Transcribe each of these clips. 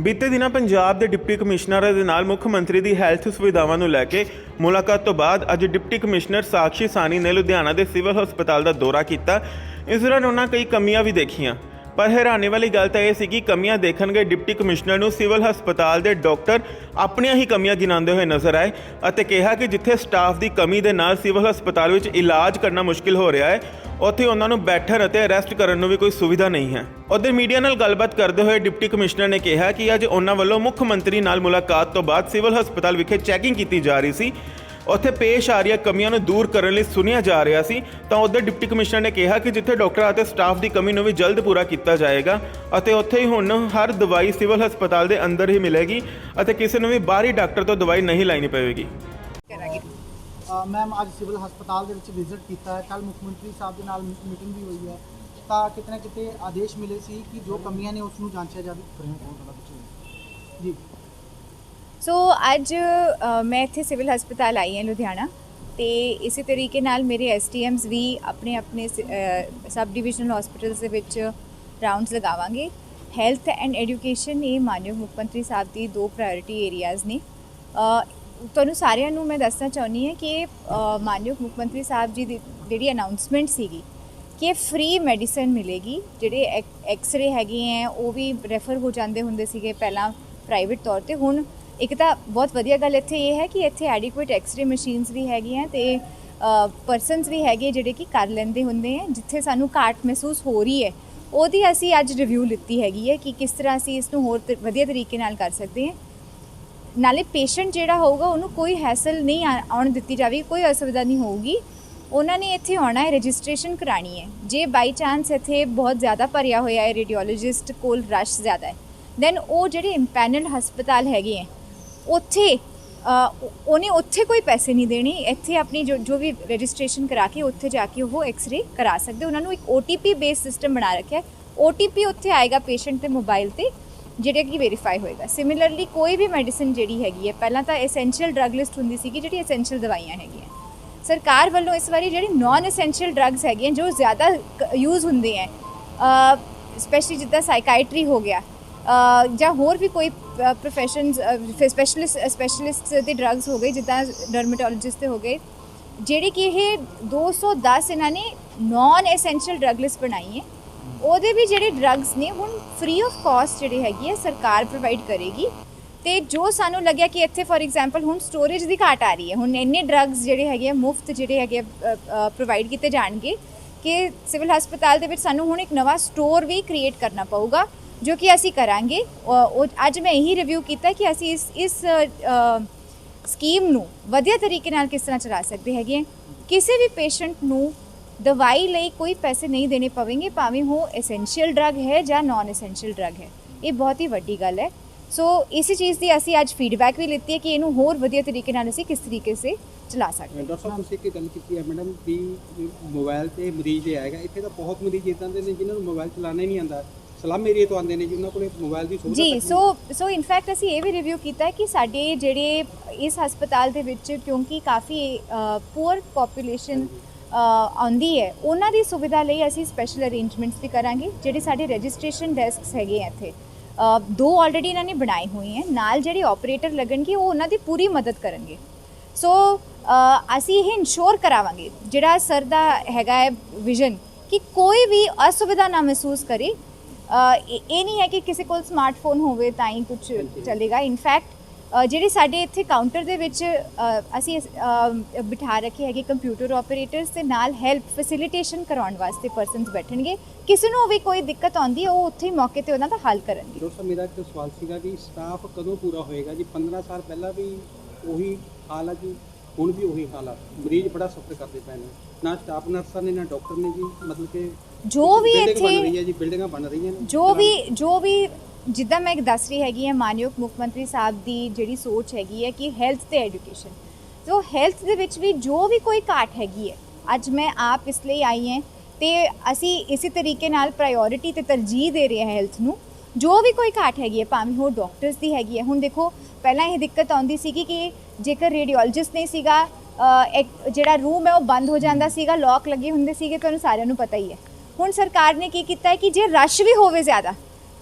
ਬੀਤੇ ਦਿਨਾਂ ਪੰਜਾਬ ਦੇ ਡਿਪਟੀ ਕਮਿਸ਼ਨਰ ਦੇ ਨਾਲ ਮੁੱਖ ਮੰਤਰੀ ਦੀ ਹੈਲਥ ਸੁਵਿਧਾਵਾਂ ਨੂੰ ਲੈ ਕੇ ਮੁਲਾਕਾਤ ਤੋਂ ਬਾਅਦ ਅੱਜ ਡਿਪਟੀ ਕਮਿਸ਼ਨਰ ਸਾਕਸ਼ੀ ਸਾਨੀ ਨੇ ਲੁਧਿਆਣਾ ਦੇ ਸਿਵਲ ਹਸਪਤਾਲ ਦਾ ਦੌਰਾ ਕੀਤਾ। ਇਸ ਦੌਰਾਨ ਉਹਨਾਂ ਕਈ ਕਮੀਆਂ ਵੀ ਦੇਖੀਆਂ। ਪਰ ਹੈਰਾਨੀ ਵਾਲੀ ਗੱਲ ਤਾਂ ਇਹ ਸੀ ਕਿ ਕਮੀਆਂ ਦੇਖਣ ਗਏ ਡਿਪਟੀ ਕਮਿਸ਼ਨਰ ਨੂੰ ਸਿਵਲ ਹਸਪਤਾਲ ਦੇ ਡਾਕਟਰ ਆਪਣੀਆਂ ਹੀ ਕਮੀਆਂ ਗਿਣਾਉਂਦੇ ਹੋਏ ਨਜ਼ਰ ਆਏ ਅਤੇ ਕਿਹਾ ਕਿ ਜਿੱਥੇ ਸਟਾਫ ਦੀ ਕਮੀ ਦੇ ਨਾਲ ਸਿਵਲ ਹਸਪਤਾਲ ਵਿੱਚ ਇਲਾਜ ਕਰਨਾ ਮੁਸ਼ਕਿਲ ਹੋ ਰਿਹਾ ਹੈ ਉੱਥੇ ਉਹਨਾਂ ਨੂੰ ਬੈਠਣ ਅਤੇ ਅਰੈਸਟ ਕਰਨ ਨੂੰ ਵੀ ਕੋਈ ਸੁਵਿਧਾ ਨਹੀਂ ਹੈ। ਉਧਰ ਮੀਡੀਆ ਨਾਲ ਗੱਲਬਾਤ ਕਰਦੇ ਹੋਏ ਡਿਪਟੀ ਕਮਿਸ਼ਨਰ ਨੇ ਕਿਹਾ ਕਿ ਅੱਜ ਉਹਨਾਂ ਵੱਲੋਂ ਮੁੱਖ ਮੰਤਰੀ ਨਾਲ ਮੁਲਾਕਾਤ ਤੋਂ ਬਾਅਦ ਸਿਵਲ ਹਸਪਤਾਲ ਵਿਖੇ ਚੈਕਿੰਗ ਕੀਤੀ ਜਾ ਰਹੀ ਸੀ। ਉੱਥੇ ਪੇਸ਼ ਆ ਰਹੀਆਂ ਕਮੀਆਂ ਨੂੰ ਦੂਰ ਕਰਨ ਲਈ ਸੁਣਿਆ ਜਾ ਰਿਹਾ ਸੀ। ਤਾਂ ਉਧਰ ਡਿਪਟੀ ਕਮਿਸ਼ਨਰ ਨੇ ਕਿਹਾ ਕਿ ਜਿੱਥੇ ਡਾਕਟਰਾਂ ਅਤੇ ਸਟਾਫ ਦੀ ਕਮੀ ਨੂੰ ਵੀ ਜਲਦ ਪੂਰਾ ਕੀਤਾ ਜਾਏਗਾ ਅਤੇ ਉੱਥੇ ਹੀ ਹੁਣ ਹਰ ਦਵਾਈ ਸਿਵਲ ਹਸਪਤਾਲ ਦੇ ਅੰਦਰ ਹੀ ਮਿਲੇਗੀ ਅਤੇ ਕਿਸੇ ਨੂੰ ਵੀ ਬਾਹਰੀ ਡਾਕਟਰ ਤੋਂ ਦਵਾਈ ਨਹੀਂ ਲੈਣੀ ਪਵੇਗੀ। ਮੈਮ ਅੱਜ ਸਿਵਲ ਹਸਪਤਾਲ ਦੇ ਵਿੱਚ ਵਿਜ਼ਿਟ ਕੀਤਾ ਹੈ। ਕੱਲ ਮੁੱਖ ਮੰਤਰੀ ਸਾਹਿਬ ਦੇ ਨਾਲ ਮੀਟਿੰਗ ਵੀ ਹੋਈ ਹੈ। ਤਾਂ ਕਿਤੇ ਨਾ ਕਿਤੇ ਆਦੇਸ਼ ਮਿਲੇ ਸੀ ਕਿ ਜੋ ਕਮੀਆਂ ਨੇ ਉਸ ਨੂੰ ਜਾਂਚਿਆ ਜਾਵੇ। ਜੀ। ਸੋ ਅੱਜ ਮੈਂ ਇੱਥੇ ਸਿਵਲ ਹਸਪਤਾਲ ਆਈ ਹਾਂ ਲੁਧਿਆਣਾ। ਤੇ ਇਸੇ ਤਰੀਕੇ ਨਾਲ ਮੇਰੇ ਐਸਟੀਐਮਸ ਵੀ ਆਪਣੇ ਆਪਣੇ ਸਬ ਡਿਵੀਜ਼ਨਲ ਹਸਪੀਟਲਸ ਦੇ ਵਿੱਚ ਰਾਉਂਡਸ ਲਗਾਵਾਂਗੇ। ਹੈਲਥ ਐਂਡ ਐਜੂਕੇਸ਼ਨ ਇਹ ਮਾਨਯੋਗ ਮੁੱਖ ਮੰਤਰੀ ਸਾਹਿਬ ਦੀ ਦੋ ਪ੍ਰਾਇੋਰਟੀ ਏਰੀਆਜ਼ ਨੇ। ਤੁਹਾਨੂੰ ਸਾਰਿਆਂ ਨੂੰ ਮੈਂ ਦੱਸਣਾ ਚਾਹੁੰਦੀ ਹਾਂ ਕਿ ਅ, ਮਾਨਯੋਗ ਮੁੱਖ ਮੰਤਰੀ ਸਾਹਿਬ ਜੀ ਦੀ ਜਿਹੜੀ ਅਨਾਉਂਸਮੈਂਟ ਸੀਗੀ ਕਿ ਫ੍ਰੀ ਮੈਡੀਸਨ ਮਿਲੇਗੀ ਜਿਹੜੇ ਐਕਸ-ਰੇ ਹੈਗੇ ਆ ਉਹ ਵੀ ਰੈਫਰ ਹੋ ਜਾਂਦੇ ਹੁੰਦੇ ਸੀਗੇ ਪਹਿਲਾਂ ਪ੍ਰਾਈਵੇਟ ਤੌਰ ਤੇ। ਹੁਣ ਇੱਕ ਤਾਂ ਬਹੁਤ ਵਧੀਆ ਗੱਲ ਇੱਥੇ ਇਹ ਹੈ ਕਿ ਇੱਥੇ ਐਡਿਕੁਏਟ ਐਕਸ-ਰੇ ਮਸ਼ੀਨਸ ਵੀ ਹੈਗੀਆਂ ਤੇ ਪਰਸਨਸ ਵੀ ਹੈਗੇ ਜਿਹੜੇ ਕਿ ਕਰ ਲੈਂਦੇ ਹੁੰਦੇ ਆ ਜਿੱਥੇ ਸਾਨੂੰ ਘਾਟ ਮਹਿਸੂਸ ਹੋ ਰਹੀ ਹੈ ਉਹਦੀ ਅਸੀਂ ਅੱਜ ਰਿਵਿਊ ਲਿੱਤੀ ਹੈਗੀ ਹੈ ਕਿ ਕਿਸ ਤਰ੍ਹਾਂ ਅਸੀਂ ਇਸ ਨੂੰ ਹੋਰ ਤ- ਵਧੀਆ ਤਰੀਕੇ ਨਾਲ ਕਰ ਸਕਦੇ ਹਾਂ ਨਾਲੇ ਪੇਸ਼ੈਂਟ ਜਿਹੜਾ ਹੋਊਗਾ ਉਹਨੂੰ ਕੋਈ ਹੈਸਲ ਨਹੀਂ ਆ- ਆਉਣ ਦਿੱਤੀ ਜਾਵੇਗੀ ਕੋਈ ਅਸੁਵਿਧਾ ਨਹੀਂ ਹੋਊਗੀ। ਉਹਨਾਂ ਨੇ ਇੱਥੇ ਆਉਣਾ ਹੈ ਰਜਿਸਟ੍ਰੇਸ਼ਨ ਕਰਾਣੀ ਹੈ। ਜੇ ਬਾਈ ਚਾਂਸ ਇੱਥੇ ਬਹੁਤ ਜ਼ਿਆਦਾ ਭਰਿਆ ਹੋਇਆ ਹੈ ਰੇਡੀਓਲੋਜਿਸਟ ਕੋਲ ਰਸ਼ ਜ਼ਿਆਦਾ ਹੈ ਦੈਨ ਉਹ ਜਿਹੜੇ ਇੰਪੈਨਲ ਹਸਪਤਾਲ ਹੈਗੇ ਹੈ ਉੱਥੇ ਅ, ਉਹ- ਉਹਨੇ ਉੱਥੇ ਕੋਈ ਪੈਸੇ ਨਹੀਂ ਦੇਣੇ। ਇੱਥੇ ਆਪਣੀ ਜੋ ਜੋ ਵੀ ਰਜਿਸਟ੍ਰੇਸ਼ਨ ਕਰਾ ਕੇ ਉੱਥੇ ਜਾ ਕੇ ਉਹ ਐਕਸ-ਰੇ ਕਰਾ ਸਕਦੇ। ਉਹਨਾਂ ਨੂੰ ਇੱਕ OTP ਬੇਸ ਸਿਸਟਮ ਬਣਾ ਰੱਖਿਆ ਹੈ। OTP ਉੱਥੇ ਆਏਗਾ ਪੇਸ਼ੈਂਟ ਦੇ ਮੋਬਾਈਲ ਤੇ। ਜਿਹੜੇ ਕਿ ਵੈਰੀਫਾਈ ਹੋਏਗਾ। ਸਿਮਿਲਰਲੀ ਕੋਈ ਵੀ ਮੈਡੀਸਿਨ ਜਿਹੜੀ ਹੈਗੀ ਹੈ, ਪਹਿਲਾਂ ਤਾਂ ਐਸੈਂਸ਼ੀਅਲ ਡਰੱਗ ਲਿਸਟ ਹੁੰਦੀ ਸੀਗੀ, ਜਿਹੜੀ ਐਸੈਂਸ਼ੀਅਲ ਦਵਾਈਆਂ ਹੈਗੀਆਂ। ਸਰਕਾਰ ਵੱਲੋਂ ਇਸ ਵਾਰੀ ਜਿਹੜੀ ਨਾਨ ਐਸੈਂਸ਼ੀਅਲ ਡਰੱਗਸ ਹੈਗੀਆਂ, ਜੋ ਜ਼ਿਆਦਾ ਯੂਜ਼ ਹੁੰਦੇ ਹੈ ਸਪੈਸ਼ਲੀ ਜਿੱਦਾਂ ਸਾਈਕਾਇਟਰੀ ਹੋ ਗਿਆ ਜਾਂ ਹੋਰ ਵੀ ਕੋਈ ਪ੍ਰੋਫੈਸ਼ਨਸ ਸਪੈਸ਼ਲਿਸਟ ਸਪੈਸ਼ਲਿਸਟ ਦੇ ਡਰੱਗਸ ਹੋ ਗਏ, ਜਿੱਦਾਂ ਡਰਮੇਟੋਲੋਜਿਸਟ 'ਤੇ ਹੋ ਗਏ, ਜਿਹੜੇ ਕਿ ਇਹ 210 ਇਹਨਾਂ ਨੇ ਨਾਨ ਐਸੈਂਸ਼ੀਅਲ ਡਰੱਗ ਲਿਸਟ ਬਣਾਈ ਹੈ। ਉਹਦੇ ਵੀ ਜਿਹੜੇ ਡਰੱਗਸ ਨੇ, ਹੁਣ ਫ੍ਰੀ ਆਫ ਕਾਸਟ ਜਿਹੜੇ ਹੈਗੀ ਹੈ ਸਰਕਾਰ ਪ੍ਰੋਵਾਈਡ ਕਰੇਗੀ ਤੇ ਜੋ ਸਾਨੂੰ ਲੱਗਿਆ ਕਿ ਇੱਥੇ ਫੋਰ ਐਗਜ਼ਾਮਪਲ ਹੁਣ ਸਟੋਰੇਜ ਦੀ ਘਾਟ ਆ ਰਹੀ ਹੈ, ਹੁਣ ਇੰਨੇ ਡਰੱਗਸ ਜਿਹੜੇ ਹੈਗੇ ਆ, ਮੁਫਤ ਜਿਹੜੇ ਹੈਗੇ ਪ੍ਰੋਵਾਈਡ ਕੀਤੇ ਜਾਣਗੇ ਕਿ ਸਿਵਲ ਹਸਪਤਾਲ ਦੇ ਵਿੱਚ ਸਾਨੂੰ ਹੁਣ ਇੱਕ ਨਵਾਂ ਸਟੋਰ ਵੀ ਕ੍ਰੀਏਟ ਕਰਨਾ ਪਊਗਾ, ਜੋ ਕਿ ਅਸੀਂ ਕਰਾਂਗੇ ਅੱਜ ਮੈਂ ਇਹੀ ਰਿਵਿਊ ਕੀਤਾ ਕਿ ਅਸੀਂ ਇਸ ਇਸ ਸਕੀਮ ਨੂੰ ਵਧੀਆ ਤਰੀਕੇ ਨਾਲ ਕਿਸ ਤਰ੍ਹਾਂ ਚਲਾ ਸਕਦੇ ਹੈਗੇ ਹਾਂ। ਕਿਸੇ ਵੀ ਪੇਸ਼ੈਂਟ ਨੂੰ ਦਵਾਈ ਲਈ ਕੋਈ ਪੈਸੇ ਨਹੀਂ ਦੇਣੇ ਪਵੇਂਗੇ ਭਾਵੇਂ ਉਹ ਐਸੈਂਸ਼ੀਅਲ ਡਰੱਗ ਹੈ ਜਾਂ ਨਾਨ ਐਸੈਂਸ਼ੀਅਲ ਡਰੱਗ ਹੈ। ਇਹ ਬਹੁਤ ਹੀ ਵੱਡੀ ਗੱਲ ਹੈ। ਸੋ ਇਸੇ ਚੀਜ਼ ਦੀ ਅਸੀਂ ਅੱਜ ਫੀਡਬੈਕ ਵੀ ਲਿੱਤੀ ਹੈ ਕਿ ਇਹਨੂੰ ਹੋਰ ਵਧੀਆ ਤਰੀਕੇ ਨਾਲ ਅਸੀਂ ਕਿਸ ਤਰੀਕੇ ਸੇ ਚਲਾ ਸਕਦੇ ਹਾਂ। ਡਾਕਟਰ ਸਾਹਿਬ ਤੁਸੀਂ ਇੱਕ ਗੱਲ ਕੀਤੀ ਹੈ ਮੈਡਮ ਵੀ ਮੋਬਾਈਲ ਤੇ ਮਰੀਜ਼ ਜੇ ਆਏਗਾ ਇੱਥੇ ਤਾਂ ਬਹੁਤ ਮਰੀਜ਼ ਇਦਾਂ ਦੇ ਨੇ ਜਿਨ੍ਹਾਂ ਨੂੰ ਮੋਬਾਈਲ ਚਲਾਉਣਾ ਹੀ ਨਹੀਂ ਆਉਂਦਾ। ਸਲਮ ਏਰੀਆ ਤੋਂ ਆਉਂਦੇ ਨੇ ਜਿਨ੍ਹਾਂ ਕੋਲੇ ਮੋਬਾਈਲ ਦੀ ਸੁਵਿਧਾ ਜੀ ਸੋ ਸੋ ਇਨਫੈਕਟ ਅਸੀਂ ਇਹ ਵੀ ਰਿਵਿਊ ਕੀਤਾ ਹੈ ਕਿ ਸਾਡੇ ਜਿਹੜੇ ਇਸ ਹਸਪਤਾਲ ਦੇ ਵਿੱਚ ਕਿਉਂਕਿ ਕਾਫੀ ਪੂਅਰ ਪੋਪੂਲੇਸ਼ਨ ਆਉਂਦੀ ਹੈ ਉਹਨਾਂ ਦੀ ਸੁਵਿਧਾ ਲਈ ਅਸੀਂ ਸਪੈਸ਼ਲ ਅਰੇਂਜਮੈਂਟਸ ਵੀ ਕਰਾਂਗੇ ਜਿਹੜੇ ਸਾਡੇ ਰਜਿਸਟ੍ਰੇਸ਼ਨ ਡੈਸਕਸ ਹੈਗੇ ਆ ਇੱਥੇ। ਦੋ ਆਲਰੇਡੀ ਇਹਨਾਂ ਨੇ ਬਣਾਏ ਹੋਏ ਹੈ ਨਾਲ ਜਿਹੜੇ ਆਪਰੇਟਰ ਲੱਗਣਗੇ ਉਹ ਉਹਨਾਂ ਦੀ ਪੂਰੀ ਮਦਦ ਕਰਨਗੇ। ਸੋ ਅਸੀਂ ਇਹ ਇਨਸ਼ੋਰ ਕਰਾਵਾਂਗੇ ਜਿਹੜਾ ਸਰ ਦਾ ਹੈਗਾ ਹੈ ਵਿਜ਼ਨ ਕਿ ਕੋਈ ਵੀ ਅਸੁਵਿਧਾ ਨਾ ਮਹਿਸੂਸ ਕਰੇ। ਇਹ ਨਹੀਂ ਹੈ ਕਿ ਕਿਸੇ ਕੋਲ ਸਮਾਰਟਫੋਨ ਹੋਵੇ ਤਾਂ ਹੀ ਕੁਝ ਚੱਲੇਗਾ। ਇਨਫੈਕਟ ਜਿਹੜੇ ਸਾਡੇ ਇੱਥੇ ਕਾਊਂਟਰ ਦੇ ਵਿੱਚ ਅਸੀਂ ਬਿਠਾ ਰੱਖੇ ਹੈਗੇ ਕੰਪਿਊਟਰ ਆਪਰੇਟਰਸ ਦੇ ਨਾਲ ਹੈਲਪ ਫੈਸਿਲਿਟੇਸ਼ਨ ਕਰਾਉਣ ਵਾਸਤੇ ਪਰਸਨਸ ਬੈਠਣਗੇ। ਕਿਸੇ ਨੂੰ ਵੀ ਕੋਈ ਦਿੱਕਤ ਆਉਂਦੀ ਹੈ ਉਹ ਉੱਥੇ ਹੀ ਮੌਕੇ ਤੇ ਉਹਨਾਂ ਦਾ ਹੱਲ ਕਰਨਗੇ। ਡਾਕਟਰ ਮੇਰਾ ਇੱਕ ਸਵਾਲ ਸੀਗਾ ਕਿ ਸਟਾਫ ਕਦੋਂ ਪੂਰਾ ਹੋਏਗਾ? ਜੀ 15 ਸਾਲ ਪਹਿਲਾਂ ਵੀ ਉਹੀ ਹਾਲ ਹੈ ਜੀ ਹੁਣ ਵੀ ਉਹੀ ਹਾਲ ਆ। ਮਰੀਜ਼ ਬੜਾ ਸਫਰ ਕਰਦੇ ਪਏ ਨੇ। ਨਾ ਸਟਾਫ ਨਰਸਾਂ ਨੇ ਨਾ ਡਾਕਟਰ ਨੇ ਜੀ ਮਤਲਬ ਕਿ ਜੋ ਵੀ ਇੱਥੇ ਹੈ ਜੀ ਬਿਲਡਿੰਗਾਂ ਬਣ ਰਹੀਆਂ ਨੇ। ਜੋ ਵੀ ਜੋ ਵੀ ਜਿੱਦਾਂ ਮੈਂ ਇੱਕ ਦੱਸ ਰਹੀ ਹੈਗੀ ਹਾਂ, ਮਾਨਯੋਗ ਮੁੱਖ ਮੰਤਰੀ ਸਾਹਿਬ ਦੀ ਜਿਹੜੀ ਸੋਚ ਹੈਗੀ ਹੈ ਕਿ ਹੈਲਥ ਤੇ ਐਜੂਕੇਸ਼ਨ ਸੋ ਹੈਲਥ ਦੇ ਵਿੱਚ ਵੀ ਜੋ ਵੀ ਕੋਈ ਘਾਟ ਹੈਗੀ ਹੈ, ਅੱਜ ਮੈਂ ਆਪ ਇਸ ਲਈ ਆਈ ਹਾਂ ਤੇ ਅਸੀਂ ਇਸੇ ਤਰੀਕੇ ਨਾਲ ਪ੍ਰਾਇੋਰਿਟੀ ਤੇ ਤਰਜੀਹ ਦੇ ਰਹੇ ਹਾਂ ਹੈਲਥ ਨੂੰ। ਜੋ ਵੀ ਕੋਈ ਘਾਟ ਹੈਗੀ ਹੈ, ਭਾਵੇਂ ਉਹ ਡਾਕਟਰਸ ਦੀ ਹੈਗੀ ਹੈ, ਹੁਣ ਦੇਖੋ ਪਹਿਲਾਂ ਇਹ ਦਿੱਕਤ ਆਉਂਦੀ ਸੀਗੀ ਕਿ ਜੇਕਰ ਰੇਡੀਓਲੋਜਿਸਟ ਨਹੀਂ ਸੀਗਾ ਇੱਕ ਜਿਹੜਾ ਰੂਮ ਹੈ ਉਹ ਬੰਦ ਹੋ ਜਾਂਦਾ ਸੀਗਾ ਲੋਕ ਲੱਗੇ ਹੁੰਦੇ ਸੀਗੇ, ਤੁਹਾਨੂੰ ਸਾਰਿਆਂ ਨੂੰ ਪਤਾ ਹੀ ਹੈ। ਹੁਣ ਸਰਕਾਰ ਨੇ ਕੀ ਕੀਤਾ ਹੈ ਕਿ ਜੇ ਰਸ਼ ਵੀ ਹੋਵੇ ਜ਼ਿਆਦਾ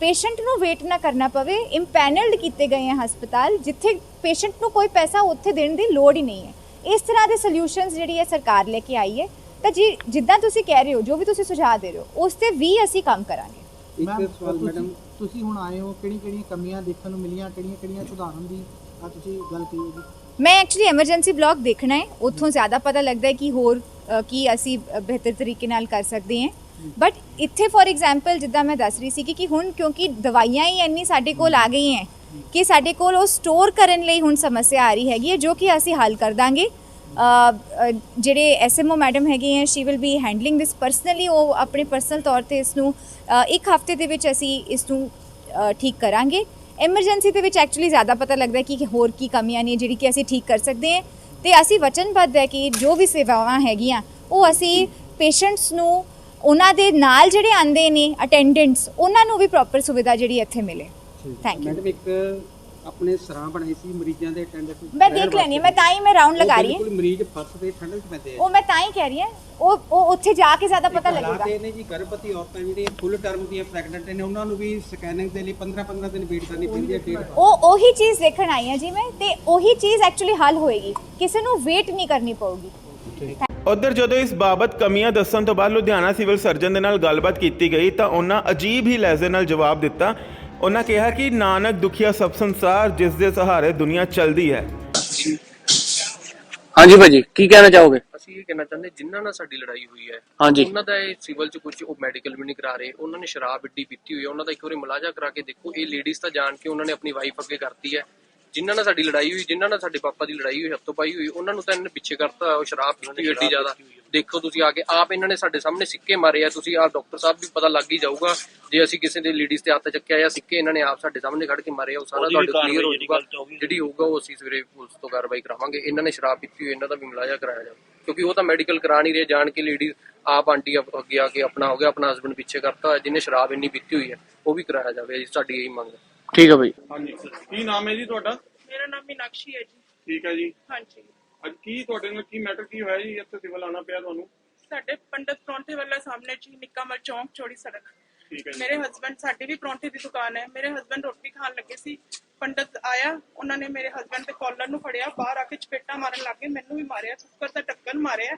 ਪੇਸ਼ੈਂਟ ਨੂੰ ਵੇਟ ਨਾ ਕਰਨਾ ਪਵੇ ਇੰਪੈਨਲਡ ਕੀਤੇ ਗਏ ਹੈ ਹਸਪਤਾਲ ਜਿੱਥੇ ਪੇਸ਼ੈਂਟ ਨੂੰ ਕੋਈ ਪੈਸਾ ਉੱਥੇ ਦੇਣ ਦੀ ਲੋੜ ਹੀ ਨਹੀਂ ਹੈ। ਇਸ ਤਰ੍ਹਾਂ ਦੇ ਸੋਲੂਸ਼ਨਸ ਜਿਹੜੀ ਹੈ ਸਰਕਾਰ ਲੈ ਕੇ ਆਈ ਹੈ ਤਾਂ ਜੀ ਜਿੱਦਾਂ ਤੁਸੀਂ ਕਹਿ ਰਹੇ ਹੋ ਜੋ ਵੀ ਤੁਸੀਂ ਸੁਝਾਅ ਦੇ ਰਹੇ ਹੋ ਉਸ ਤੇ ਵੀ ਅਸੀਂ ਕੰਮ ਕਰਾਂਗੇ। ਮੈਮ, ਇੱਕ ਸਵਾਲ ਤੁਸੀਂ- ਮੈਡਮ ਤੁਸੀਂ ਹੁਣ ਆਏ ਹੋ ਕਿਹੜੀ ਕਿਹੜੀਆਂ ਕਮੀਆਂ ਦੇਖਣ ਨੂੰ ਮਿਲੀਆਂ ਕਿਹੜੀਆਂ ਕਿਹੜੀਆਂ ਸੁਧਾਰਨ ਦੀ ਆ ਤੁਸੀਂ ਗੱਲ ਕੀਤੀ ਜੀ ਮੈਂ ਐਕਚੁਅਲੀ ਐਮਰਜੈਂਸੀ ਬਲਾਕ ਦੇਖਣਾ ਹੈ ਉੱਥੋਂ ਜ਼ਿਆਦਾ ਪਤਾ ਲੱਗਦਾ ਹੈ ਕਿ ਹੋਰ ਕੀ ਅਸੀਂ ਬਿਹਤਰ ਤਰੀਕੇ ਨਾਲ ਕਰ ਸਕਦੇ ਹਾਂ। ਬਟ ਇੱਥੇ ਫੋਰ ਐਗਜ਼ਾਮਪਲ ਜਿੱਦਾਂ ਮੈਂ ਦੱਸ ਰਹੀ ਸੀ ਕਿ ਹੁਣ ਕਿਉਂਕਿ ਦਵਾਈਆਂ ਹੀ ਇੰਨੀ ਸਾਡੇ ਕੋਲ ਆ ਗਈਆਂ ਕਿ ਸਾਡੇ ਕੋਲ ਉਹ ਸਟੋਰ ਕਰਨ ਲਈ ਹੁਣ ਸਮੱਸਿਆ ਆ ਰਹੀ ਹੈਗੀ ਹੈ ਜੋ ਕਿ ਅਸੀਂ ਹੱਲ ਕਰ ਦਾਂਗੇ। ਅ, ਅ, ਜਿਹੜੇ ਐਸਐਮਓ ਮੈਡਮ ਹੈਗੇ ਹੈ she will be handling this personally ਉਹ ਆਪਣੇ ਪਰਸਨਲ ਤੌਰ ਤੇ ਇਸ ਨੂੰ ਇੱਕ ਹਫ਼ਤੇ ਦੇ ਵਿੱਚ ਅਸੀਂ ਇਸ ਨੂੰ ਠੀਕ ਕਰਾਂਗੇ। ਐਮਰਜੈਂਸੀ ਦੇ ਵਿੱਚ ਐਕਚੁਅਲੀ ਜ਼ਿਆਦਾ ਪਤਾ ਲੱਗਦਾ ਕਿ ਹੋਰ ਕੀ ਕਮੀਆਂ ਨੇ ਜਿਹੜੀ ਕਿ ਅਸੀਂ ਠੀਕ ਕਰ ਸਕਦੇ ਹਾਂ। ਤੇ ਅਸੀਂ ਵਚਨਬੱਧ ਹੈ ਕਿ ਜੋ ਵੀ ਸੇਵਾਵਾਂ ਹੈਗੀਆਂ ਉਹ ਅਸੀਂ ਪੇਸ਼ੈਂਟਸ ਨੂੰ ਉਹਨਾਂ ਦੇ ਨਾਲ ਜਿਹੜੇ ਆਂਦੇ ਨੇ ਅਟੈਂਡੈਂਟਸ ਉਹਨਾਂ ਨੂੰ ਵੀ ਪ੍ਰੋਪਰ ਸੁਵਿਧਾ ਜਿਹੜੀ ਇੱਥੇ ਮਿਲੇ। ਥੈਂਕ ਯੂ ਮੈਡਮ ਇੱਕ ਆਪਣੇ ਸਰਾਂ ਬਣਾਈ ਸੀ ਮਰੀਜ਼ਾਂ ਦੇ ਅਟੈਂਡੈਂਸ ਮੈਂ ਦੇਖ ਲੈਣੀ ਮੈਂ ਤਾਂ ਹੀ ਮੈਂ ਰਾਉਂਡ ਲਗਾ ਰਹੀ ਹਾਂ। ਬਿਲਕੁਲ ਮਰੀਜ਼ ਫਸ ਤੇ ਠੰਡ ਵਿੱਚ ਪੈਂਦੇ ਆ। ਉਹ ਮੈਂ ਤਾਂ ਹੀ ਕਹਿ ਰਹੀ ਹਾਂ ਉਹ ਉਹ ਉੱਥੇ ਜਾ ਕੇ ਜ਼ਿਆਦਾ ਪਤਾ ਲੱਗੇਗਾ। ਇਹ ਨੇ ਜੀ ਗਰਭਵਤੀ ਔਰਤਾਂ ਜਿਹੜੀਆਂ ਫੁੱਲ ਟਰਮ ਦੀਆਂ ਪ੍ਰੈਗਨੈਂਟ ਨੇ ਉਹਨਾਂ ਨੂੰ ਵੀ ਸਕੈਨਿੰਗ ਦੇ ਲਈ 15 15 ਦਿਨ ਵੇਟ ਕਰਨੀ ਪੈਂਦੀ ਹੈ ਡੇਢ ਉਹ ਉਹੀ ਚੀਜ਼ ਦੇਖਣ ਆਈ ਹਾਂ ਜੀ ਮੈਂ ਤੇ ਉਹੀ ਚੀਜ਼ ਐਕਚੁਅਲੀ ਹੱਲ ਹੋਏਗੀ। ਕਿਸੇ ਨੂੰ ਵੇਟ ਨਹੀਂ ਕਰਨੀ ਪਊਗੀ। ਉਧਰ ਜਦੋਂ ਇਸ ਬਾਬਤ ਕਮੀਆਂ ਦੱਸਣ ਤੋਂ ਬਾਅਦ ਲੁਧਿਆਣਾ ਸਿਵਲ ਸਰਜਨ ਦੇ ਨਾਲ ਗੱਲਬਾਤ ਕੀਤੀ ਗਈ ਤਾਂ ਉਹਨਾਂ ਅਜੀਬ ਹੀ ਲਹਿਜ਼ੇ ਨਾਲ ਜਵਾਬ ਦਿੱਤਾ। ਉਹਨਾਂ ਕਿਹਾ ਕਿ ਨਾਨਕ ਦੁਖੀਆ ਸਭ ਸੰਸਾਰ ਜਿਸ ਦੇ ਸਹਾਰੇ ਦੁਨੀਆ ਚੱਲਦੀ ਹੈ। ਹਾਂਜੀ ਭਾਜੀ ਕੀ ਕਹਿਣਾ ਚਾਹੋਗੇ? ਅਸੀਂ ਇਹ ਕਹਿਣਾ ਚਾਹੁੰਦੇ ਜਿਨ੍ਹਾਂ ਨਾਲ ਸਾਡੀ ਲੜਾਈ ਹੋਈ ਹੈ ਹਾਂਜੀ। ਉਹਨਾਂ ਦਾ ਇਹ ਸਿਵਲ ਚ ਕੁਝ ਉਹ ਮੈਡੀਕਲ ਵੀ ਨਹੀਂ ਕਰਾ ਰਹੇ ਉਹਨਾਂ ਨੇ ਸ਼ਰਾਬ ਇੱਡੀ ਪੀਤੀ ਹੋਈ ਹੈ ਉਹਨਾਂ ਦਾ ਇੱਕ ਵਾਰੀ ਮੁਲਾਜ਼ਾ ਕਰਾ ਕੇ ਦੇਖੋ ਇਹ ਲੇਡੀਜ਼ ਤਾਂ ਜਾਣ ਕੇ ਉਹਨਾਂ ਨੇ ਆਪਣੀ ਵਾਈਫ ਅੱਗੇ ਕਰਤੀ ਹੈ। ਜਿਨ੍ਹਾਂ ਨਾਲ ਸਾਡੀ ਲੜਾਈ ਹੋਈ ਜਿਨ੍ਹਾਂ ਨਾਲ ਸਾਡੇ ਪਾਪਾ ਦੀ ਲੜਾਈ ਹੋਈ ਹੱਥੋਂ ਪਾਈ ਹੋਈ ਉਹਨਾਂ ਨੂੰ ਤਾਂ ਇਹਨਾਂ ਨੇ ਪਿੱਛੇ ਕਰਤਾ ਉਹ ਸ਼ਰਾਬ ਪੀਤੀ ਏਡੀ ਜ਼ਿਆਦਾ। ਦੇਖੋ ਤੁਸੀਂ ਆ ਕੇ ਆਪ ਇਹਨਾਂ ਨੇ ਸਾਡੇ ਸਾਹਮਣੇ ਸਿੱਕੇ ਮਾਰੇ ਆ ਤੁਸੀਂ ਆ ਡਾਕਟਰ ਸਾਹਿਬ ਵੀ ਪਤਾ ਲੱਗ ਹੀ ਜਾਊਗਾ ਜੇ ਅਸੀਂ ਕਿਸੇ ਦੇ ਲੇਡੀਜ਼ ਤੇ ਹੱਥ ਚੱਕਿਆ ਜਾਂ ਸਿੱਕੇ ਇਹਨਾਂ ਨੇ ਆਪ ਸਾਡੇ ਸਾਹਮਣੇ ਖੜ ਕੇ ਮਾਰੇ ਆ ਉਹ ਸਾਰਾ ਤੁਹਾਡੇ ਕਲੀਅਰ ਹੋ ਜਾਊਗਾ। ਜਿਹੜੀ ਹੋਊਗਾ ਉਹ ਅਸੀਂ ਸਵੇਰੇ ਪੁਲਿਸ ਤੋਂ ਕਾਰਵਾਈ ਕਰਾਵਾਂਗੇ। ਇਹਨਾਂ ਨੇ ਸ਼ਰਾਬ ਪੀਤੀ ਹੋਈ ਇਹਨਾਂ ਦਾ ਵੀ ਮੁਲਾਜ਼ਾ ਕਰਾਇਆ ਜਾਵੇ ਕਿਉਂਕਿ ਉਹ ਤਾਂ ਮੈਡੀਕਲ ਕਰਾ ਨਹੀਂ ਰਹੇ ਜਾਣ ਕੇ ਲੇਡੀਜ਼ ਆਪ ਆਂਟੀ ਆਪ ਅੱਗੇ ਆ ਕੇ ਆਪਣਾ ਹੋ ਗਿਆ ਆਪਣਾ ਹਸਬੰਡ ਪਿੱਛੇ ਕਰਤਾ ਜਿਹਨੇ ਸ਼ਰਾਬ ਇੰਨੀ ਪੀਤੀ ਹੋਈ ਹੈ ਉਹ ਵੀ ਕਰਾਇਆ ਜਾਵੇ ਜੀ ਸਾਡੀ ਇਹੀ ਮੰਗ ਹੈ। ਠੀਕ ਹੈ ਭਾਈ ਹਾਂਜੀ ਕੀ ਨਾਮ ਹੈ ਜੀ ਤੁਹਾਡਾ? ਮੇਰਾ ਨਾਮ ਮੀਨਾਕਸ਼ੀ ਹੈ ਜੀ। ਠੀਕ ਹੈ ਜੀ। ਹਾਂਜੀ। ਅੱਜ ਕੀ ਤੁਹਾਡੇ ਨਾਲ ਕੀ ਮੈਟਰ ਕੀ ਹੋਇਆ ਜੀ? ਇੱਥੇ ਸਿਵਲ ਆਣਾ ਪਿਆ ਤੁਹਾਨੂੰ। ਸਾਡੇ ਪੰਡਤ ਪਰੌਂਠੇ ਵਾਲਾ ਸਾਹਮਣੇ ਜੀ ਨਿੱਕਾਮਲ ਚੌਂਕ ਚੌੜੀ ਸੜਕ। ਠੀਕ ਹੈ ਜੀ। ਮੇਰੇ ਹਸਬੰਡ ਸਾਡੀ ਵੀ ਪਰੌਂਠੇ ਦੀ ਦੁਕਾਨ ਹੈ। ਮੇਰੇ ਹਸਬੰਡ ਰੋਟੀ ਖਾਣ ਲੱਗੇ ਸੀ। ਪੰਡਤ ਆਇਆ। ਉਹਨਾਂ ਨੇ ਮੇਰੇ ਹਸਬੰਡ ਦੇ ਕਾਲਰ ਨੂੰ ਫੜਿਆ। ਬਾਹਰ ਆ ਕੇ ਚਪੇਟਾ ਮਾਰਨ ਲੱਗੇ ਮੈਨੂੰ ਵੀ ਮਾਰਿਆ। ਕੁੱਕਰ ਦਾ ਢੱਕਣ ਮਾਰਿਆ।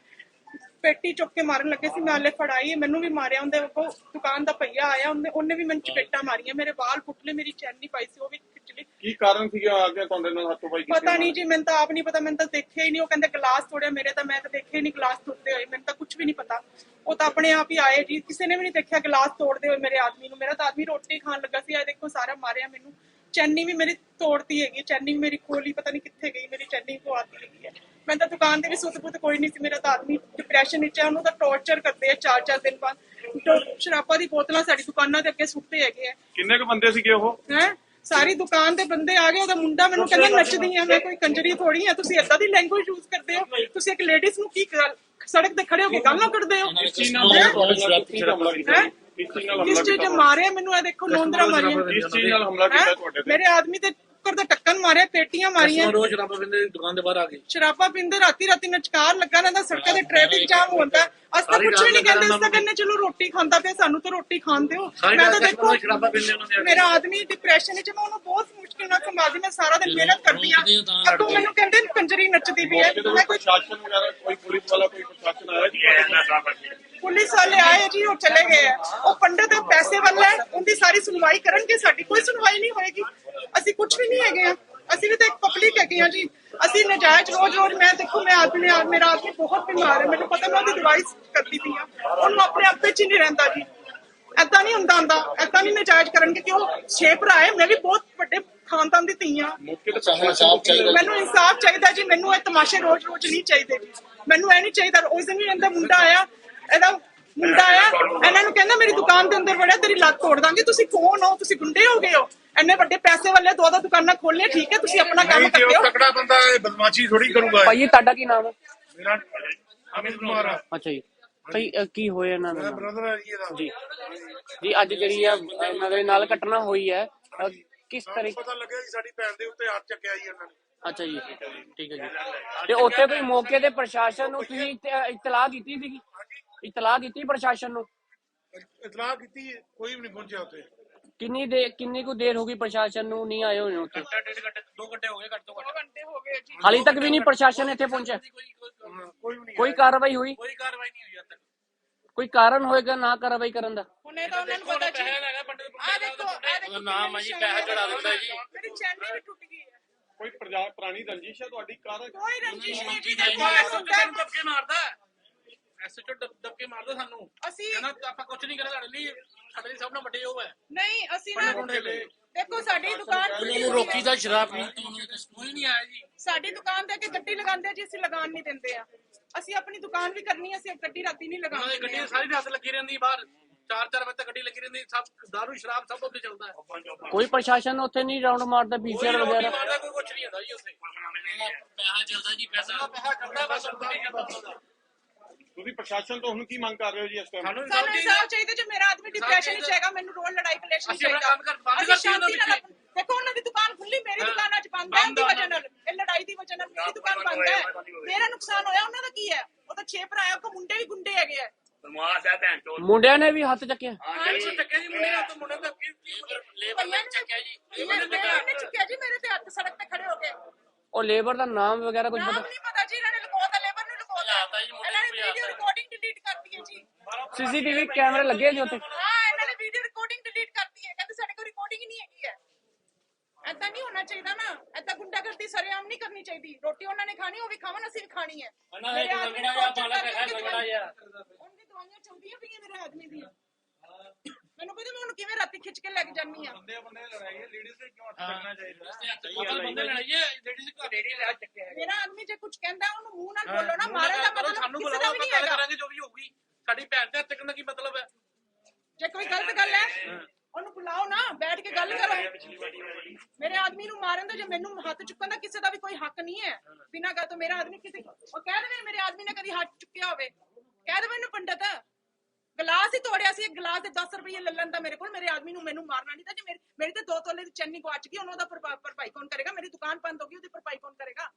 ਪੇਟੀ ਚੁੱਕ ਕੇ ਮਾਰਨ ਲੱਗੇ ਸੀ ਮੈਂ ਹਾਲੇ ਫੜਾਈ ਮੈਨੂੰ ਵੀ ਮਾਰਿਆ ਉਹਦੇ ਕੋ ਦੁਕਾਨ ਦਾ ਪਈਆ ਆਇਆ ਉਹਨੇ ਉਹਨੇ ਵੀ ਮੈਨੂੰ ਚਪੇਟਾ ਮਾਰੀਆਂ ਮੇਰੇ ਵਾਲ ਪੁੱਟਲੇ ਮੇਰੀ ਚੈਨ ਨਹੀਂ ਪਾਈ ਸੀ ਉਹ ਵੀ ਖਿੱਚ ਲਈ। ਕੀ ਕਾਰਨ ਸੀਗਾ ਆ ਕੇ ਤੁਹਾਡੇ ਨਾਲ ਹੱਥੋਂ ਪਾਈ ਪਤਾ ਨਹੀਂ ਜੀ ਮੈਨੂੰ ਤਾਂ ਆਪ ਨਹੀਂ ਪਤਾ ਮੈਨੂੰ ਤਾਂ ਦੇਖਿਆ ਹੀ ਨਹੀਂ ਉਹ ਕਹਿੰਦੇ ਗਲਾਸ ਤੋੜਿਆ ਮੇਰੇ ਤਾਂ ਮੈਂ ਤਾਂ ਦੇਖਿਆ ਹੀ ਨਹੀਂ ਗਲਾਸ ਟੁੱਟਦੇ ਹੋਏ ਮੈਨੂੰ ਤਾਂ ਕੁਝ ਵੀ ਨਹੀਂ ਪਤਾ। ਉਹ ਤਾਂ ਆਪਣੇ ਆਪ ਹੀ ਆਏ ਜੀ ਕਿਸੇ ਨੇ ਵੀ ਨਹੀਂ ਦੇਖਿਆ ਗਲਾਸ ਤੋੜਦੇ ਹੋਏ ਮੇਰੇ ਆਦਮੀ ਨੂੰ ਮੇਰਾ ਤਾਂ ਆਦਮੀ ਰੋਟੀ ਖਾਣ ਲੱਗਾ ਸੀ ਆ ਦੇਖੋ ਸਾਰਾ ਮਾਰਿਆ ਮੈਨੂੰ। ਚੈਨੀ ਵੀ ਮੇਰੀ ਤੋੜਤੀ ਹੈਗੀ ਚੈਨੀ ਮੇਰੀ ਖੋਲੀ ਪਤਾ ਨਹੀਂ ਕਿੱਥੇ ਗਈ ਮੇਰੀ ਚੈਨੀ ਪਵਾਤੀ ਹੈਗੀ ਹੈ। ਮੈਂ ਤਾਂ ਦੁਕਾਨ ਤੇ ਵੀ ਸੁੱਤ ਪੁੱਤ ਕੋਈ ਨਹੀਂ ਸੀ ਮੇਰਾ ਤਾਂ ਆਦਮੀ ਡਿਪਰੈਸ਼ਨ ਵਿੱਚ ਹੈ ਉਹਨੂੰ ਤਾਂ ਟੌਰਚਰ ਕਰਦੇ ਆ ਚਾਰ ਚਾਰ ਦਿਨ ਬਾਅਦ। ਸ਼ਰਾਬਾਂ ਦੀ ਬੋਤਲਾਂ ਸਾਡੀ ਦੁਕਾਨਾਂ ਦੇ ਅੱਗੇ ਸੁੱਟਦੇ ਹੈਗੇ ਆ। ਕਿੰਨੇ ਕੁ ਬੰਦੇ ਸੀਗੇ ਉਹ? ਹੈ? ਸਾਰੀ ਦੁਕਾਨ ਦੇ ਬੰਦੇ ਆ ਗਏ ਉਹਦਾ ਮੁੰਡਾ ਮੈਨੂੰ ਕਹਿੰਦਾ ਨੱਚਦੀ ਆ ਮੈਂ ਕੋਈ ਕੰਜਰੀ ਥੋੜੀ ਆ ਤੁਸੀਂ ਏਦਾਂ ਦੀ ਲੈਂਗੁਏਜ ਯੂਜ਼ ਕਰਦੇ ਹੋ ਤੁਸੀਂ ਇੱਕ ਲੇਡੀਜ਼ ਨੂੰ ਕੀ ਗੱਲ- ਸੜਕ ਤੇ ਖੜੇ ਹੋ ਕੇ ਗਾਲਾਂ ਕੱਢਦੇ ਹੋ। ਕਿਸ ਚੀਜ਼ ਨਾਲ ਮਾਰਿਆ ਮੈਨੂੰ ਇਹ ਦੇਖੋ ਨੋਂਦਰਾ ਮਾਰੀਆਂ। ਕਿਸ ਚੀਜ਼ ਨਾਲ ਹਮਲਾ ਕੀਤਾ? ਤੁਹਾਡੇ ਤੇ। ਮੇਰੇ ਆਦਮੀ ਤੇ ਕੁੱਕਰ ਦਾ ਟੱਕਣ ਮਾਰਿਆ ਪੇਟੀਆਂ ਮਾਰੀਆਂ। ਰੋਜ਼ ਸ਼ਰਾਬਾਂ ਪੀਂਦੇ ਦੁਕਾਨ ਦੇ ਬਾਹਰ ਆ ਗਏ। ਸ਼ਰਾਬਾਂ ਪੀਂਦੇ ਰਾਤੀ ਰਾਤੀ ਨਚਕਾਰ ਲੱਗਾ ਰਹਿੰਦਾ ਸੜਕਾਂ ਤੇ ਟ੍ਰੈਫਿਕ ਜਾਮ ਹੁੰਦਾ। ਅਸ ਤਾਂ ਕੁਝ ਵੀ ਨਹੀਂ ਕਹਿੰਦੇ ਇਸ ਤਾਂ ਕਹਿੰਦੇ ਚਲੋ ਰੋਟੀ ਖਾਂਦਾ ਪਿਆ ਸਾਨੂੰ ਤਾਂ ਰੋਟੀ ਖਾਣ ਦਿਓ। ਮੈਂ ਤਾਂ ਦੇਖੋ ਸ਼ਰਾਬਾਂ ਪੀਂਦੇ ਉਹਨਾਂ ਦੇ ਮੇਰਾ ਆਦਮੀ ਡਿਪਰੈਸ਼ਨ ਵਿੱਚ ਮੈਂ ਉਹਨੂੰ ਬਹੁਤ ਮੁਸ਼ਕਿਲ ਨਾਲ ਸੰਭਾਲਦੀ ਮੈਂ ਸਾਰਾ ਦਿਨ ਮਿਹਨਤ ਕਰਦੀ ਆ ਅੱਗੋਂ ਮੈਨੂੰ ਕਹਿੰਦੇ ਨੇ ਕੰਜਰੀ ਨੱਚਦੀ ਵੀ ਹੈ। ਮੈਂ ਕੋਈ ਪ੍ਰਸ਼ਾਸਨ ਵਗੈਰਾ ਕੋਈ ਪੁਲਿਸ ਵਾਲਾ ਕੋਈ ਪ੍ਰਸ਼ਾਸਨ ਆਇਆ ਜੀ? ਪੁਲਿਸ ਵਾਲੇ ਆਏ ਜੀ ਉਹ ਚਲੇ ਗਏ ਆ। ਉਹ ਪੰਡਤ ਦੇ ਪੈਸੇ ਵਾਲਾ ਹੈ ਉਹਦੀ ਸਾਰੀ ਸੁਣਵਾਈ ਕਰਨਗੇ ਸਾਡੀ ਕੋਈ ਸੁਣਵਾਈ ਨਹੀਂ ਹੋਏਗੀ। ਅਸੀਂ ਕੁਝ ਵੀ ਨਹੀਂ ਹੈਗੇ। ਆ ਅਸੀਂ ਵੀ ਤਾਂ ਇੱਕ ਪਬਲਿਕ ਹੈਗੇ ਆ ਜੀ। ਅਸੀਂ ਨਜਾਇਜ਼ ਰੋਜ਼ ਰੋਜ਼ ਮੈਂ ਦੇਖੋ ਮੈਂ ਆਦਮੀ ਮੇਰਾ ਆਦਮੀ ਬਹੁਤ ਬਿਮਾਰ ਹੈ। ਮੈਨੂੰ ਪਤਾ ਮੈਂ ਉਹਦੀ ਦਵਾਈ ਕਰਦੀ ਪਈ ਆ ਉਹਨੂੰ ਆਪਣੇ ਆਪੇ ਚ ਹੀ ਨਹੀਂ ਰਹਿੰਦਾ ਜੀ। ਐਦਾਂ ਨਹੀਂ ਹੁੰਦਾ ਹੁੰਦਾ। ਐਦਾਂ ਨਹੀਂ ਨਜਾਇਜ਼ ਕਰਨਗੇ ਕਿ ਉਹ ਛੇ ਭਰਾ ਹੈ। ਮੈਂ ਵੀ ਬਹੁਤ ਵੱਡੇ ਖਾਨਦਾਨ ਦੀ ਧੀ ਆ ਮੈਨੂੰ ਇਨਸਾਫ ਚਾਹੀਦਾ ਜੀ। ਮੈਨੂੰ ਇਹ ਤਮਾਸ਼ੇ ਰੋਜ਼ ਰੋਜ਼ ਨਹੀਂ ਚਾਹੀਦੇ ਜੀ। ਮੈਨੂੰ ਇਹ ਨਹੀਂ ਚਾਹੀਦਾ। ਉਸ ਦਿਨ ਵੀ ਇਹਦਾ ਮੁੰਡਾ ਆਇਆ। ਇਹਦਾ ਮੁੰਡਾ ਆਇਆ। ਇਹਨਾਂ ਨੂੰ ਕਹਿੰਦਾ ਮੇਰੀ ਦੁਕਾਨ ਦੇ ਅੰਦਰ ਵੜਿਆ ਤੇਰੀ ਲੱਤ ਤੋੜ ਦਾਂਗੇ। ਤੁਸੀਂ ਕੌਣ ਹੋ? ਤੁਸੀਂ ਗੁੰਡੇ ਹੋ ਗਏ ਹੋ? ਇੰਨੇ ਵੱਡੇ ਪੈਸੇ ਵਾਲੇ ਦੋ ਦੋ ਦੁਕਾਨਾਂ ਖੋਲੇ ਠੀਕ ਹੈ ਤੁਸੀਂ ਆਪਣਾ ਕੰਮ ਕਰਦੇ ਹੋ ਤਕੜਾ ਬੰਦਾ ਇਹ ਬਦਮਾਸ਼ੀ ਥੋੜੀ ਕਰੂਗਾ ਭਾਈ ਤੁਹਾਡਾ ਕੀ ਨਾਮ ਹੈ? ਮੇਰਾ ਅਮਿਤ ਕੁਮਾਰ ਆ। ਅੱਛਾ ਜੀ। ਭਾਈ ਅ, ਕੀ ਹੋਇਆ ਇਹਨਾਂ ਨਾਲ? ਬ੍ਰਦਰ ਹੈ ਜੀ ਇਹਦਾ। ਜੀ। ਜੀ ਅੱਜ ਜਿਹੜੀ ਆ ਅ, ਇਹਨਾਂ ਦੇ ਨਾਲ ਘਟਨਾ ਹੋਈ ਹੈ ਅ, ਕਿਸ ਤਰੀਕੇ ਪਤਾ ਲੱਗਿਆ ਜੀ ਸਾਡੀ ਭੈਣ ਦੇ ਉੱਤੇ ਹੱਥ ਚੱਕਿਆ ਜੀ ਇਹਨਾਂ ਨੇ। ਅੱਛਾ ਜੀ ਠੀਕ ਹੈ ਜੀ। ਤੇ ਉੱਥੇ ਕੋਈ ਮੌਕੇ ਤੇ ਪ੍ਰਸ਼ਾਸਨ ਨੂੰ ਤੁਸੀਂ ਇਤ- ਇਤਲਾਹ ਕੀਤੀ ਸੀਗੀ? ਇਤਲਾਹ ਕੀਤੀ ਪ੍ਰਸ਼ਾਸਨ ਨੂੰ? ਇਤਲਾਹ ਕੀਤੀ ਕੋਈ ਵੀ ਨਹੀਂ ਪਹੁੰਚਿਆ ਉੱਥੇ। ਕਿੰਨੀ ਦੇ ਕਿੰਨੀ ਕੁ ਦੇਰ ਹੋ ਗਈ ਪ੍ਰਸ਼ਾਸਨ ਨੂੰ ਨਹੀਂ ਆਏ ਹੋਏ ਉੱਥੇ? ਘੰਟਾ ਡੇਢ ਘੰਟੇ 2 ਘੰਟੇ ਹੋ ਗਏ ਘੱਟ ਤੋਂ ਘੱਟ। ਘੰਟੇ ਹੋ ਗਏ ਜੀ। ਹਾਲੇ ਤੱਕ ਵੀ ਨਹੀਂ ਪ੍ਰਸ਼ਾਸਨ ਇੱਥੇ ਪਹੁੰਚਿਆ? ਕੋਈ ਨਹੀਂ ਕੋਈ ਕਾਰਵਾਈ ਹੋਈ? ਕੋਈ ਕਾਰਵਾਈ ਨਹੀਂ ਹੋਈ ਅੱਜ ਤੱਕ। ਕੋਈ ਕਾਰਨ ਹੋਏਗਾ ਨਾ ਕਾਰਵਾਈ ਕਰਨ ਦਾ? ਹੁਣੇ ਤਾਂ ਉਹਨਾਂ ਨੂੰ ਪਤਾ ਜੀ। ਆ ਦੇਖੋ ਆ ਦੇਖੋ ਨਾਮ ਆ ਜੀ ਪੈਸਾ ਚੜਾ ਦਿੰਦਾ ਜੀ। ਮੇਰੀ ਚੈਨੀ ਵੀ ਟੁੱਟ ਗਈ ਹੈ? ਕੋਈ ਪ੍ਰਜਾ ਪੁਰਾਣੀ ਰੰਜਿਸ਼ ਹੈ ਤੁਹਾਡੀ? ਕਾਰਨ ਕੋਈ ਰੰਜਿਸ਼ ਨਹੀਂ ਜੀ ਦੇਖੋ ਸਾਨੂੰ ਧੱਕੇ ਮਾਰਦਾ। ਐਸਓ ਧੱਕੇ ਮਾਰਦਾ ਸਾਨੂੰ। ਅਸੀਂ ਕਹਿੰਦਾ ਆਪਾਂ ਕੁਝ ਨਹੀਂ ਕਰਨਾ ਸਾਡੇ ਲਈ ਸਾਡੇ ਲਈ ਸਭ ਤੋਂ ਵੱਡੇ ਉਹ ਹੈ। ਨਹੀਂ ਅਸੀਂ ਨਾ ਦੇਖੋ ਸਾਡੀ ਦੁਕਾਨ ਖੁੱਲੀ ਹੋਈ ਰੋਕੀ ਹੈ। ਦਾ ਸ਼ਰਾਬ ਪੀਣ ਤੋਂ ਉਹਨੂੰ ਕੋਈ ਨਹੀਂ ਆਇਆ ਜੀ। ਸਾਡੀ ਦੁਕਾਨ ਤੇ ਕਿ ਗੱਡੀ ਲਗਾਉਂਦੇ ਜੀ ਅਸੀਂ ਲਗਾਉਣ ਨਹੀਂ ਦਿੰਦੇ ਆ। ਅਸੀਂ ਆਪਣੀ ਦੁਕਾਨ ਵੀ ਕਰਨੀ ਹੈ ਅਸੀਂ ਗੱਡੀ ਰਾਤੀ ਨਹੀਂ ਉਹਨਾਂ ਦੀ ਗੱਡੀ ਲਗਾਉਂਦੇ ਸਾਰੀ ਰਾਤ ਲੱਗੀ ਰਹਿੰਦੀ ਬਾਹਰ 4-4 ਵਜੇ ਤੱਕ ਗੱਡੀ ਲੱਗੀ ਰਹਿੰਦੀ ਸਭ ਦਾਰੂ ਸ਼ਰਾਬ ਸਭ ਉੱਤੇ ਚੱਲਦਾ ਹੈ। ਕੋਈ ਪ੍ਰਸ਼ਾਸਨ ਉੱਥੇ ਨਹੀਂ ਰਾਉਂਡ ਮਾਰਦਾ ਪੀਸੀਆਰ ਕੋਈ ਵਗੈਰਾ? ਮਾਰਦਾ ਕੋਈ ਕੁਝ ਨਹੀਂ ਹੁੰਦਾ ਜੀ ਉੱਥੇ। ਪੈਸਾ ਚੱਲਦਾ ਜੀ ਪੈਸਾ। ਪੈਸਾ ਕਰਦਾ ਬਸ ਤੁਸੀਂ ਪ੍ਰਸ਼ਾਸਨ ਤੋਂ ਹੁਣ ਕੀ ਮੰਗ ਕਰ ਰਹੇ ਹੋ ਜੀ ਇਸ ਟਾਈਮ ਸਾਨੂੰ ਸਾਨੂੰ ਇਨਸਾਫ ਚਾਹੀਦਾ ਜੇ ਮੇਰਾ ਆਦਮੀ ਡਿਪਰੈਸ਼ਨ ਵਿੱਚ ਹੈਗਾ ਮੈਨੂੰ ਰੋਲ ਲੜਾਈ ਕਲੇਸ਼ ਨਹੀਂ ਅਸੀਂ ਆਪਣਾ ਚਾਹੀਦਾ। ਕੰਮ ਕਰ- ਬੰਦ ਅਸੀਂ ਕਰਤੀ ਉਹਨਾਂ ਸ਼ਾਂਤੀ ਨਾਲ ਦੀ। ਦੇਖੋ ਉਹਨਾਂ ਦੀ ਦੁਕਾਨ ਖੁੱਲੀ ਮੇਰੀ ਹਾਂ। ਦੁਕਾਨ ਅੱਜ ਬੰਦ ਹੈ ਉਹਦੀ ਵਜ੍ਹਾ ਨਾਲ। ਇਹ ਲੜਾਈ ਦੀ ਵਜ੍ਹਾ ਨਾਲ ਮੇਰੀ ਦੁਕਾਨ ਬੰਦ ਹੈ। ਮੇਰਾ ਨੁਕਸਾਨ ਹੋਇਆ ਉਹਨਾਂ ਦਾ ਕੀ ਹੈ? ਉਹ ਤਾਂ ਛੇ ਭਰਾ ਆ ਕੋ ਮੁੰਡੇ ਵੀ ਗੁੰਡੇ ਹੈਗੇ ਆ। ਮੁੰਡਿਆਂ ਨੇ ਵੀ ਹੱਥ ਚੱਕਿਆ। ਹਾਂਜੀ ਚੱਕਿਆ ਜੀ ਮੁੰਡੇ ਨਾਲ ਮੁੰਡੇ ਦਾ ਲੇਬਰ ਨੇ ਚੱਕਿਆ ਜੀ? ਲੇਬਰ ਨੇ ਚੱਕਿਆ। ਇਹਨੇ ਚੁੱਕਿਆ ਜੀ ਮੇਰੇ ਤੇ ਹੱਥ ਸੜਕ ਤੇ ਖੜੇ ਹੋ ਕੇ। ਉਹ ਲੇਬਰ ਦਾ ਨਾਮ ਵਗੈਰਾ ਕੁਝ ਨਾਮ ਪਤਾ? ਨਹੀਂ ਪਤਾ ਜੀ ਇਹਨਾਂ ਨੇ ਲਗਾਉਤਾ ਲੇਬਰ ਨੂੰ ਲਗਾਉਤਾ ਆਤਾ ਜੀ, ਮੁੰਡੇ ਇਹਨਾਂ ਨੇ ਨੂੰ ਵੀ ਵੀਡੀਓ ਆਤਾ। ਰਿਕਾਰਡਿੰਗ ਡਿਲੀਟ ਕਰਤੀ ਹੈ ਜੀ ਸੀਸੀਟੀਵੀ ਕੈਮਰੇ ਲੱਗੇ ਜੀ ਉੱਥੇ। ਹਾਂ ਇਹਨਾਂ ਨੇ ਵੀਡੀਓ ਰਿਕਾਰਡਿੰਗ ਡਿਲੀਟ ਕਰਤੀ ਹੈ। ਕਹਿੰਦੇ ਸਾਡੇ ਕੋਲ ਰਿਕਾਰਡਿੰਗ ਹੀ ਨਹੀਂ ਹੈਗੀ ਹੈ। ਐਦਾਂ ਨਹੀਂ ਹੋਣਾ ਚਾਹੀਦਾ ਨਾ। ਐਦਾਂ ਗੁੰਡਾਗਰਦੀ ਸਰੇਆਮ ਨਹੀਂ ਕਰਨੀ ਚਾਹੀਦੀ। ਰੋਟੀ ਉਹਨਾਂ ਨੇ ਖਾਣੀ ਉਹ ਵੀ ਖਾਵਣ ਅਸੀਂ ਵੀ ਖਾਣੀ ਹੈ। ਮੇਰੇ ਆਦਮੀ ਨੂੰ torture ਕਰਕੇ ਦਵਾਈਆਂ- ਉਹਦੀ ਦਵਾਈਆਂ ਚੱਲਦੀਆਂ ਪਈਆਂ ਮੇਰੇ ਆਦਮੀ ਦੀਆਂ। ਮੈਨੂੰ ਪਤਾ ਮੈਂ ਉਹਨੂੰ ਕਿਵੇਂ ਰਾਤੀ ਖਿੱਚ ਕੇ ਲੈ ਕੇ ਜਾਨੀ ਆ ਬੰਦੇ ਬੰਦੇ ਲੜਾਈ ਹੈ ਲੇਡੀਜ਼ ਤੇ ਕਿਉਂ ਕਰਨਾ ਚਾਹੀਦਾ? ਬੰਦੇ ਲੜਾਈ ਹੈ ਲੇਡੀਜ਼ ਕੋ ਲੇਡੀ ਲੈ ਚੱਕਿਆ ਮੇਰਾ ਆਦਮੀ ਜੇ ਕੁਝ ਕਹਿੰਦਾ ਉਹਨੂੰ ਮੂੰਹ ਨਾਲ ਬੋਲੋ ਨਾ ਮਾਰੇ ਦਾ ਮਤਲਬ ਸਾਨੂੰ ਦਾ ਬੁਲਾਓ ਆਪਾਂ ਗੱਲ ਕਰਾਂਗੇ ਜੋ ਵੀ ਹੋਊਗੀ। ਸਾਡੀ ਭੈਣ ਤੇ ਹੱਥ ਦਾ ਕੀ ਮਤਲਬ ਹੈ? ਜੇ ਕੋਈ ਗਲਤ ਗੱਲ ਹੈ ਉਹਨੂੰ ਬੁਲਾਓ ਨਾ ਬੈਠ ਕੇ ਗੱਲ ਕਰੋ। ਮੇਰੇ ਆਦਮੀ ਨੂੰ ਮਾਰਨ ਦਾ ਜੇ ਮੈਨੂੰ ਹੱਥ ਚੁੱਕਣ ਦਾ ਕਿਸੇ ਦਾ ਵੀ ਕੋਈ ਹੱਕ ਨਹੀਂ ਹੈ ਬਿਨਾਂ ਗੱਲ ਤੋਂ ਮੇਰਾ ਆਦਮੀ ਕਿਸੇ ਉਹ ਕਹਿ ਦੇਵੇ ਮੇਰੇ ਆਦਮੀ ਨੇ ਕਦੀ ਹੱਥ ਚੁੱਕਿਆ ਹੋਵੇ। ਕਹਿ ਦੇਵੇ ਇਹਨੂੰ ਪੰਡਤ ਗਲਾਸ ਹੀ ਤੋੜਿਆ ਸੀ ਇੱਕ ਗਲਾਸ ਦੇ 10 ਰੁਪਏ ਲੱਲਣ ਦਾ ਮੇਰੇ ਕੋਲ ਮੇਰੇ ਆਦਮੀ ਨੂੰ ਮੈਨੂੰ ਮਾਰਨਾ ਨਹੀਂ ਤਾਂ ਜੇ ਮੇਰੀ ਮੇਰੀ ਤੇ ਦੋ ਤੋਲੇ ਦੀ ਚੰਨੀ ਗਵਾਚ ਗਈ ਉਹਨੂੰ ਭਰਪਾ- ਭਰਪਾਈ ਕੌਣ ਕਰੇਗਾ? ਮੇਰੀ ਦੁਕਾਨ ਬੰਦ ਹੋ ਗਈ ਉਹਦੀ ਭਰਪਾਈ ਕੌਣ ਕਰੇਗਾ?